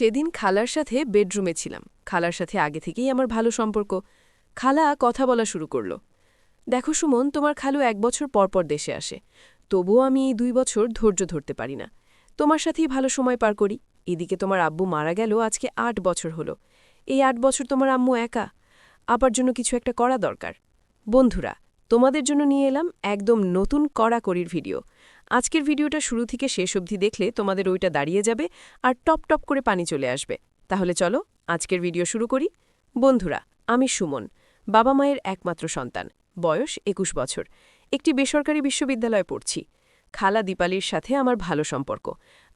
সেদিন খালার সাথে বেডরুমে ছিলাম। খালার সাথে আগে থেকেই আমার ভালো সম্পর্ক। খালা কথা বলা শুরু করল। দেখো সুমন, তোমার খালু এক বছর পরপর দেশে আসে। তবুও আমি এই দুই বছর ধৈর্য ধরতে পারি না। তোমার সাথেই ভালো সময় পার করি। এদিকে তোমার আব্বু মারা গেল, আজকে আট বছর হলো। এই আট বছর তোমার আম্মু একা। আবার জন্য কিছু একটা করা দরকার। বন্ধুরা, তোমাদের জন্য নিয়ে এলাম একদম নতুন কড়াকড়ির ভিডিও। আজকের ভিডিওটা শুরু থেকে শেষ অবধি দেখলে তোমাদের ওইটা দাঁড়িয়ে যাবে আর টপ টপ করে পানি চলে আসবে। তাহলে চলো আজকের ভিডিও শুরু করি। বন্ধুরা, আমি সুমন, বাবা মায়ের একমাত্র সন্তান, বয়স একুশ বছর। একটি বেসরকারি বিশ্ববিদ্যালয়ে পড়ছি। খালা দীপালির সাথে আমার ভালো সম্পর্ক।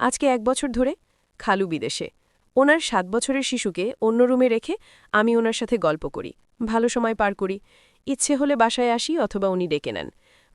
আজকে এক বছর ধরে খালু বিদেশে। ওনার সাত বছরের শিশুকে অন্য রুমে রেখে আমি ওনার সাথে গল্প করি, ভালো সময় পার করি। ইচ্ছে হলে বাসায় আসি অথবা উনি ডেকে নেন।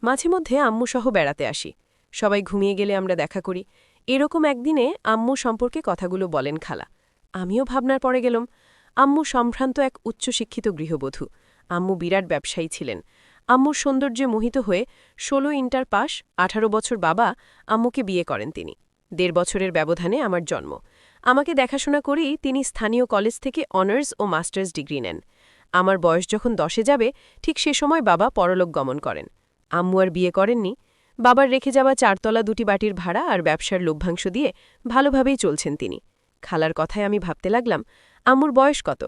মাঝে মধ্যে আম্মুসহ বেড়াতে আসি। সবাই ঘুমিয়ে গেলে আমরা দেখা করি। এরকম একদিনে আম্মু সম্পর্কে কথাগুলো বলেন খালা। আমিও ভাবনার পরে গেলাম। আম্মু সম্ভ্রান্ত এক উচ্চশিক্ষিত গৃহবধূ। আম্মু বিরাট ব্যবসায়ী ছিলেন। আম্মুর সৌন্দর্যে মোহিত হয়ে ষোলো ইন্টার পাস, আঠারো বছর বাবা আম্মুকে বিয়ে করেন তিনি। দেড় বছরের ব্যবধানে আমার জন্ম। আমাকে দেখাশোনা করেই তিনি স্থানীয় কলেজ থেকে অনার্স ও মাস্টার্স ডিগ্রি নেন। আমার বয়স যখন দশে যাবে, ঠিক সে সময় বাবা পরলোক গমন করেন। আম্মু আর বিয়ে করেননি। বাবার রেখে যাওয়া চারতলা দুটি বাটির ভাড়া আর ব্যবসার লভ্যাংশ দিয়ে ভালোভাবেই চলছেন তিনি। খালার কথায় আমি ভাবতে লাগলাম আম্মুর বয়স কত?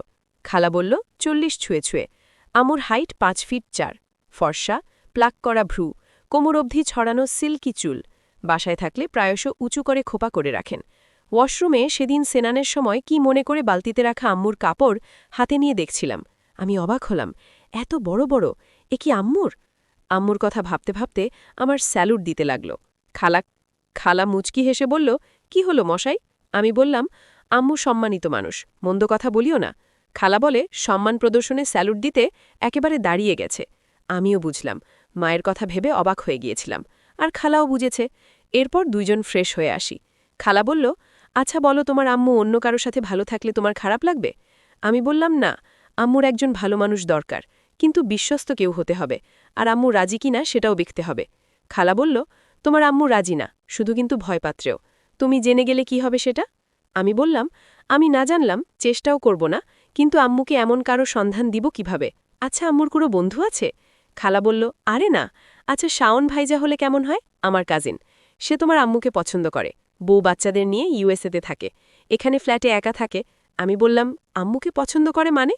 খালা বলল, চল্লিশ ছুঁয়ে ছুঁয়ে। আমুর হাইট পাঁচ ফিট চার। ফর্সা, প্লাক করা ভ্রু। কোমর অবধি ছড়ানো সিল্কি চুল। বাসায় থাকলে প্রায়শ উঁচু করে খোপা করে রাখেন। ওয়াশরুমে সেদিন সেনানের সময় কি মনে করে বালতিতে রাখা আম্মুর কাপড় হাতে নিয়ে দেখছিলাম। আমি অবাক হলাম, এত বড় বড়? এ কি আম্মুর? আম্মুর কথা ভাবতে ভাবতে আমার স্যালুট দিতে লাগল। খালা খালা মুচকি হেসে বলল, কি হলো মশাই? আমি বললাম, আম্মু সম্মানিত মানুষ, মন্দ কথা বলিও না। খালা বলে, সম্মান প্রদর্শনে স্যালুট দিতে একেবারে দাঁড়িয়ে গেছে। আমিও বুঝলাম, মায়ের কথা ভেবে অবাক হয়ে গিয়েছিলাম। আর খালাও বুঝেছে, এরপর দুইজন ফ্রেশ হয়ে আসি। খালা বলল আচ্ছা বলো তোমার আম্মু অন্য কারও সাথে ভালো থাকলে তোমার খারাপ লাগবে? আমি বললাম, না, আম্মুর একজন ভালো মানুষ দরকার। কিন্তু বিশ্বস্ত কেউ হতে হবে। আর আম্মু রাজি কিনা সেটাও দেখতে হবে। খালা বলল, তোমার আম্মু রাজি না, শুধু কিন্তু ভয়পাত্রেও। তুমি জেনে গেলে কি হবে সেটা? আমি বললাম, আমি না জানলাম, চেষ্টাও করব না, কিন্তু আম্মুকে এমন কারও সন্ধান দিব কীভাবে? আচ্ছা আম্মুর কোনো বন্ধু আছে? খালা বলল, আরে না। আচ্ছা শাওন ভাইজা হলে কেমন হয়? আমার কাজিন সে তোমার আম্মুকে পছন্দ করে। বউ বাচ্চাদের নিয়ে ইউএসএতে থাকে। এখানে ফ্ল্যাটে একা থাকে। আমি বললাম, আম্মুকে পছন্দ করে মানে?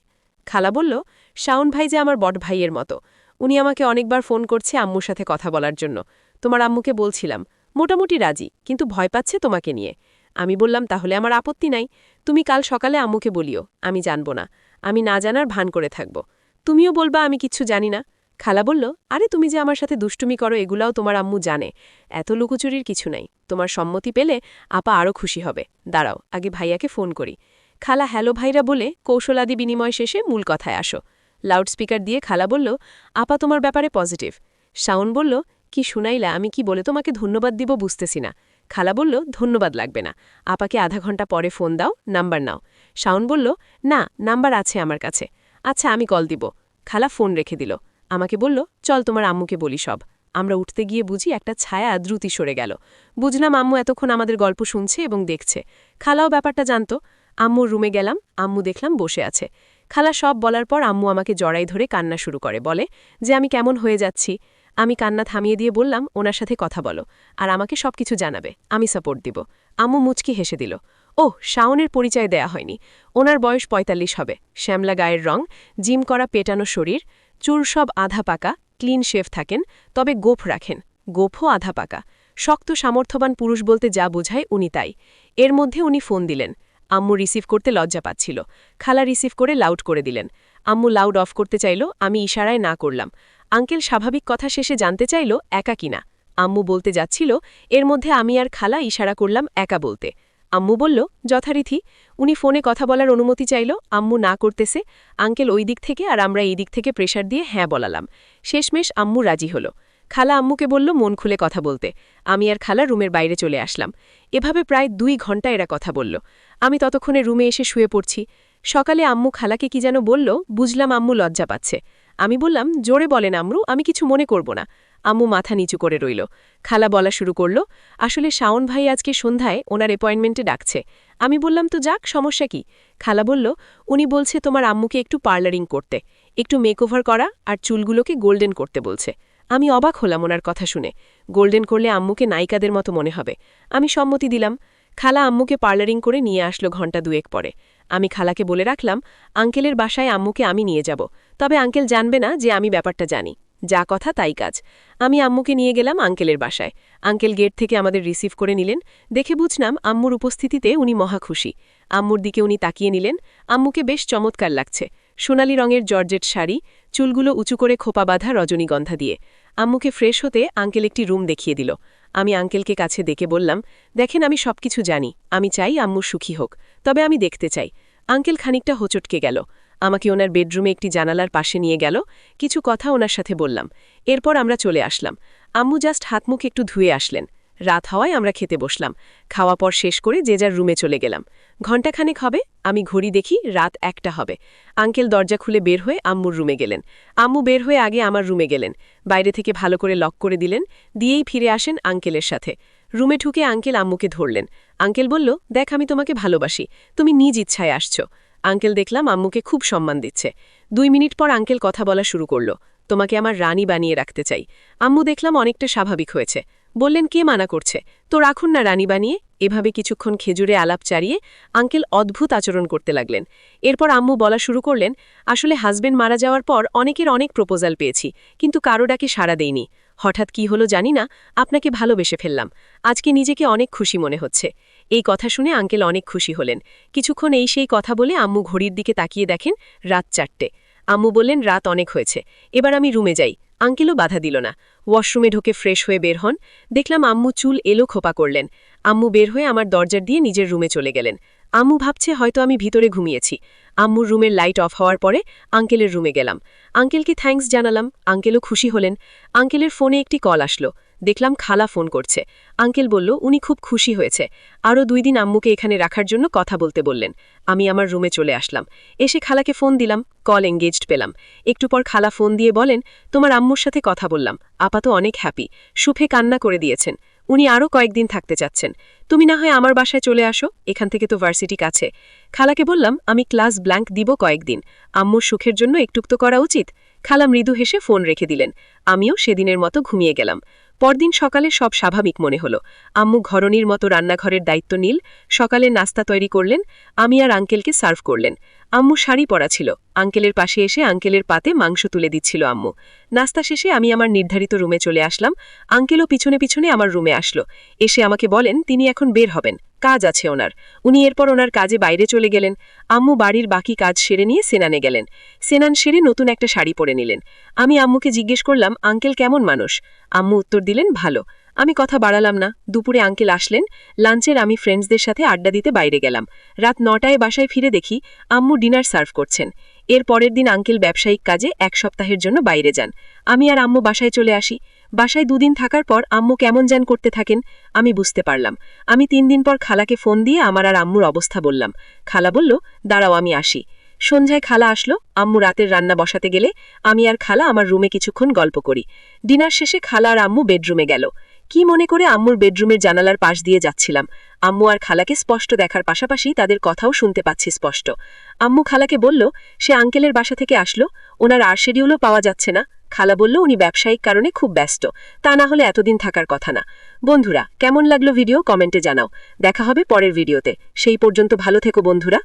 খালা বলল, শাওন ভাই যে আমার বট ভাইয়ের মতো। উনি আমাকে অনেকবার ফোন করছে আম্মুর সাথে কথা বলার জন্য। তোমার আম্মুকে বলছিলাম, মোটামুটি রাজি, কিন্তু ভয় পাচ্ছে তোমাকে নিয়ে। আমি বললাম, তাহলে আমার আপত্তি নাই। তুমি কাল সকালে আম্মুকে বলিও, আমি জানব না। আমি না জানার ভান করে থাকব। তুমিও বলবা, আমি কিচ্ছু জানি না। খালা বলল, আরে তুমি যে আমার সাথে দুষ্টুমি করো, এগুলাও তোমার আম্মু জানে। এত লুকোচুরির কিছু নাই। তোমার সম্মতি পেলে আপা আরও খুশি হবে। দাঁড়াও, আগে ভাইয়াকে ফোন করি। খালা হ্যালো ভাইরা বলে কৌশলাদি বিনিময় শেষে মূল কথায় আসো। লাউডস্পিকার দিয়ে খালা বলল, আপা তোমার ব্যাপারে পজিটিভ। শাওন বলল, কি শুনাইলা, আমি কি বলে তোমাকে ধন্যবাদ দিব বুঝতেছি না। খালা বলল, ধন্যবাদ লাগবে না। আপাকে আধা ঘণ্টা পরে ফোন দাও, নাম্বার নাও। শাওন বলল, না, নাম্বার আছে আমার কাছে। আচ্ছা আমি কল দিব। খালা ফোন রেখে দিল। আমাকে বলল, চল তোমার আম্মুকে বলি সব। আমরা উঠতে গিয়ে বুঝি একটা ছায়া দ্রুতি সরে গেল। বুঝলাম আম্মু এতক্ষণ আমাদের গল্প শুনছে এবং দেখছে। খালাও ব্যাপারটা জানত। আম্মুর রুমে গেলাম, আম্মু দেখলাম বসে আছে। খালা সব বলার পর আম্মু আমাকে জড়াই ধরে কান্না শুরু করে, বলে, যে আমি কেমন হয়ে যাচ্ছি? আমি কান্না থামিয়ে দিয়ে বললাম, ওনার সাথে কথা বলো, আর আমাকে সব কিছু জানাবে, আমি সাপোর্ট দিব। আম্মু মুচকি হেসে দিল ও শাওনের পরিচয় দেয়া হয়নি। ওনার বয়স ৪৫ হবে, শ্যামলা গায়ের রং, জিম করা পেটানো শরীর, চুল সব আধা পাকা, ক্লিন শেফ থাকেন, তবে গোফ রাখেন, গোফও আধা পাকা। শক্ত সামর্থ্যবান পুরুষ বলতে যা বোঝায় উনি তাই। এর মধ্যে উনি ফোন দিলেন আম্মু রিসিভ করতে লজ্জা পাচ্ছিল। খালা রিসিভ করে লাউড করে দিলেন। আম্মু লাউড অফ করতে চাইল, আমি ইশারায় না করলাম। আঙ্কেল স্বাভাবিক কথা শেষে জানতে চাইল, একা কিনা আম্মু বলতে যাচ্ছিল, এর মধ্যে আমি আর খালা ইশারা করলাম একা বলতে। আম্মু বলল, যথারীতি। উনি ফোনে কথা বলার অনুমতি চাইল, আম্মু না করতেছে। আঙ্কেল ওই দিক থেকে আর আমরা এই দিক থেকে প্রেশার দিয়ে হ্যাঁ বলালাম। শেষমেশ আম্মু রাজি হলো। খালা আম্মুকে বলল, মন খুলে কথা বলতে। আমি আর খালা রুমের বাইরে চলে আসলাম। এভাবে প্রায় দুই ঘণ্টা এরা কথা বলল। আমি ততক্ষণে রুমে এসে শুয়ে পড়ছি। সকালে আম্মু খালাকে কি যেন বলল, বুঝলাম আম্মু লজ্জা পাচ্ছে। আমি বললাম, জোরে বলেন আমরু আমি কিছু মনে করব না। আম্মু মাথা নিচু করে রইল। খালা বলা শুরু করল, আসলে শাওন ভাই আজকে সন্ধ্যায় ওনার অ্যাপয়েন্টমেন্টে ডাকছে। আমি বললাম, তো যাক, সমস্যা কি? খালা বলল, উনি বলছে তোমার আম্মুকে একটু পার্লারিং করতে, একটু মেকওভার করা আর চুলগুলোকে গোল্ডেন করতে বলছে। আমি অবাক হলাম ওনার কথা শুনে। গোল্ডেন করলে আম্মুকে নায়িকাদের মতো মনে হবে। আমি সম্মতি দিলাম। খালা আম্মুকে পার্লারিং করে নিয়ে আসলো ঘণ্টা দুয়েক পরে। আমি খালাকে বলে রাখলাম, আঙ্কেলের বাসায় আম্মুকে আমি নিয়ে যাব। তবে আঙ্কেল জানবে না যে আমি ব্যাপারটা জানি। যা কথা তাই কাজ। আমি আম্মুকে নিয়ে গেলাম আঙ্কেলের বাসায়। আঙ্কেল গেট থেকে আমাদের রিসিভ করে নিলেন। দেখে বুঝলাম আম্মুর উপস্থিতিতে উনি মহা খুশি। আম্মুর দিকে উনি তাকিয়ে নিলেন। আম্মুকে বেশ চমৎকার লাগছে। সোনালি রঙের জর্জেট শাড়ি, চুলগুলো উঁচু করে খোপা বাঁধা রজনীগন্ধা দিয়ে। আম্মুকে ফ্রেশ হতে আঙ্কেল একটি রুম দেখিয়ে দিল। আমি আঙ্কেলকে কাছে দেখে বললাম, দেখেন, আমি সব কিছু জানি। আমি চাই আম্মু সুখী হোক। তবে আমি দেখতে চাই। আঙ্কেল খানিকটা হোচটকে গেল। আমাকে ওনার বেডরুমে একটি জানালার পাশে নিয়ে গেল। কিছু কথা ওনার সাথে বললাম। এরপর আমরা চলে আসলাম। আম্মু জাস্ট হাত মুখ একটু ধুয়ে আসলেন। রাত হওয়ায় আমরা খেতে বসলাম। খাওয়া পর শেষ করে যে যার রুমে চলে গেলাম। ঘণ্টাখানেক হবে, আমি ঘড়ি দেখি রাত একটা হবে। আঙ্কেল দরজা খুলে বের হয়ে আম্মুর রুমে গেলেন। আম্মু বের হয়ে আগে আমার রুমে গেলেন। বাইরে থেকে ভালো করে লক করে দিলেন, দিয়েই ফিরে আসেন আঙ্কেলের সাথে। রুমে ঢুকে আঙ্কেল আম্মুকে ধরলেন। আঙ্কেল বলল, দেখ, আমি তোমাকে ভালোবাসি। তুমি নিজ ইচ্ছায় আসছো। আঙ্কেল দেখলাম আম্মুকে খুব সম্মান দিচ্ছে। দুই মিনিট পর আঙ্কেল কথা বলা শুরু করল, তোমাকে আমার রানী বানিয়ে রাখতে চাই। আম্মু দেখলাম অনেকটা স্বাভাবিক হয়েছে। বললেন, কে মানা করছে? তো রাখুন না রানী বানিয়ে। এভাবে কিছুক্ষণ খেজুরে আলাপ চারিয়ে আঙ্কেল অদ্ভুত আচরণ করতে লাগলেন। এরপর আম্মু বলা শুরু করলেন, আসলে হাজবেন্ড মারা যাওয়ার পর অনেকের অনেক প্রপোজাল পেয়েছি, কিন্তু কারও ডাকে সাড়া দেইনি। হঠাৎ কি হলো জানি না, আপনাকে ভালোবেসে ফেললাম। আজকে নিজেকে অনেক খুশি মনে হচ্ছে। এই কথা শুনে আঙ্কেল অনেক খুশি হলেন। কিছুক্ষণ এই সেই কথা বলে আম্মু ঘড়ির দিকে তাকিয়ে দেখেন, রাত চারটে। আম্মু বললেন, রাত অনেক হয়েছে, এবার আমি রুমে যাই। আঙ্কেলও বাধা দিল না। ওয়াশরুমে ঢোকে ফ্রেশ হয়ে বের হন। দেখলাম আম্মু চুল এলো খোপা করলেন। আম্মু বের হয়ে আমার দরজার দিয়ে নিজের রুমে চলে গেলেন। আম্মু ভাবছে হয়তো আমি ভিতরে ঘুমিয়েছি। আম্মুর রুমের লাইট অফ হওয়ার পরে আঙ্কেলের রুমে গেলাম। আঙ্কেলকে থ্যাঙ্কস জানালাম, আঙ্কেলও খুশি হলেন। আঙ্কেলের ফোনে একটি কল আসলো। দেখলাম খালা ফোন করছে। আঙ্কেল বলল, উনি খুব খুশি হয়েছে। আরও দুই দিন আম্মুকে এখানে রাখার জন্য কথা বলতে বললেন। আমি আমার রুমে চলে আসলাম। এসে খালাকে ফোন দিলাম, কল এঙ্গেজড পেলাম। একটু পর খালা ফোন দিয়ে বলেন, তোমার আম্মুর সাথে কথা বললাম। আপাত অনেক হ্যাপি। সুফে কান্না করে দিয়েছেন। উনি আরও কয়েকদিন থাকতে চাচ্ছেন। তুমি না হয় আমার বাসায় চলে আসো, এখান থেকে তো ভার্সিটি কাছে। খালাকে বললাম, আমি ক্লাস ব্ল্যাঙ্ক দিব কয়েকদিন। আম্মুর সুখের জন্য একটুক তো করা উচিত। খালা মৃদু হেসে ফোন রেখে দিলেন। আমিও সেদিনের মতো ঘুমিয়ে গেলাম। পরদিন সকালে সব স্বাভাবিক মনে হলো। আম্মু ঘরনির মতো রান্নাঘরের দায়িত্ব নীল, সকালে নাস্তা তৈরি করলেন, আমি আর আঙ্কেলকে সার্ভ করলেন। আম্মু শাড়ি পরা ছিল, আঙ্কেলের পাশে এসে আঙ্কেলের পাতে মাংস তুলে দিচ্ছিল আম্মু। নাস্তা শেষে আমি আমার নির্ধারিত রুমে চলে আসলাম, আঙ্কেলও পিছনে পিছনে আমার রুমে আসলো। এসে আমাকে বলেন, তিনি এখন বের হবেন। কাজ আছে ওনার। উনি এরপর ওনার কাজে বাইরে চলে গেলেন। আম্মু বাড়ির বাকি কাজ সেরে নিয়ে সেনানে গেলেন। সেনান সেরে নতুন একটা শাড়ি পরে নিলেন। আমি আম্মুকে জিজ্ঞেস করলাম, আঙ্কেল কেমন মানুষ? আম্মু উত্তর দিলেন, ভালো। আমি কথা বাড়ালাম না। দুপুরে আঙ্কেল আসলেন। লাঞ্চের আমি ফ্রেন্ডসদের সাথে আড্ডা দিতে বাইরে গেলাম। রাত নটায় বাসায় ফিরে দেখি আম্মু ডিনার সার্ভ করছেন। এর পরের দিন আঙ্কেল ব্যবসায়িক কাজে এক সপ্তাহের জন্য বাইরে যান। আমি আর আম্মু বাসায় চলে আসি। বাসায় দুদিন থাকার পর আম্মু কেমন যেন করতে থাকেন, আমি বুঝতে পারলাম। আমি তিন দিন পর খালাকে ফোন দিয়ে আমার আর আম্মুর অবস্থা বললাম। খালা বলল, দাঁড়াও, আমি আসি। সন্ধ্যায় খালা আসলো, আম্মু রাতের রান্না বসাতে গেলে আমি আর খালা আমার রুমে কিছুক্ষণ গল্প করি। ডিনার শেষে খালা আর আম্মু বেডরুমে গেল। কি মনে করে আম্মুর বেডরুমের জানালার পাশ দিয়ে যাচ্ছিলাম। আম্মু আর খালাকে স্পষ্ট দেখার পাশাপাশি তাদের কথাও শুনতে পাচ্ছি স্পষ্ট। আম্মু খালাকে বলল, সে আঙ্কেলের বাসা থেকে আসলো, ওনার আর শেডিউলও পাওয়া যাচ্ছে না। খালা বলল, উনি ব্যবসায়িক কারণে খুব ব্যস্ত। তা না হলে এতদিন থাকার কথা না। বন্ধুরা, কেমন লাগল ভিডিও? কমেন্টে জানাও। দেখা হবে পরের ভিডিওতে। সেই পর্যন্ত ভালো থেকো বন্ধুরা।